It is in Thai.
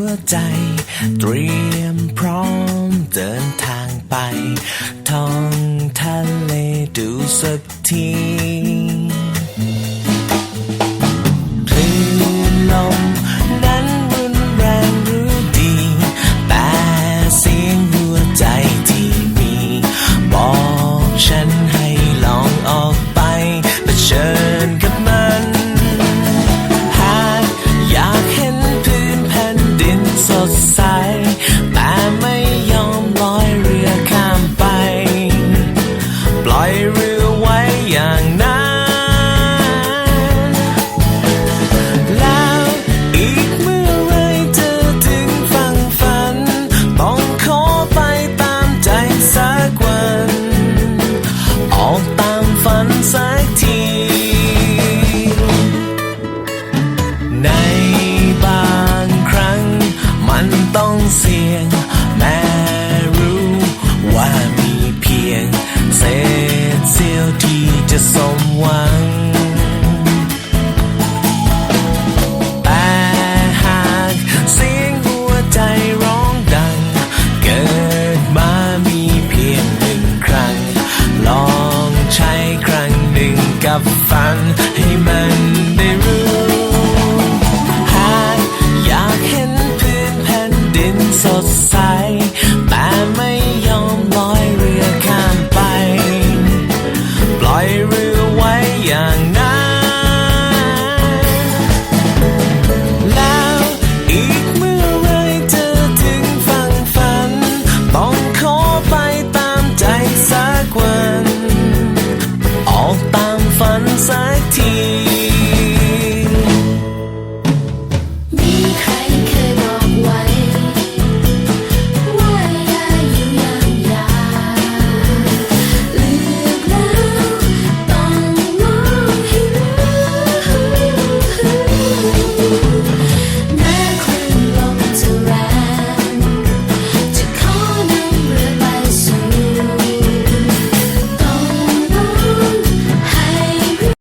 วใจ เตรียมพร้อมเดินทางไปท้องทะเลดูสักที บฟันให้มันได้รู้หากอยากเห็นพื้นแผ่นดินสดใส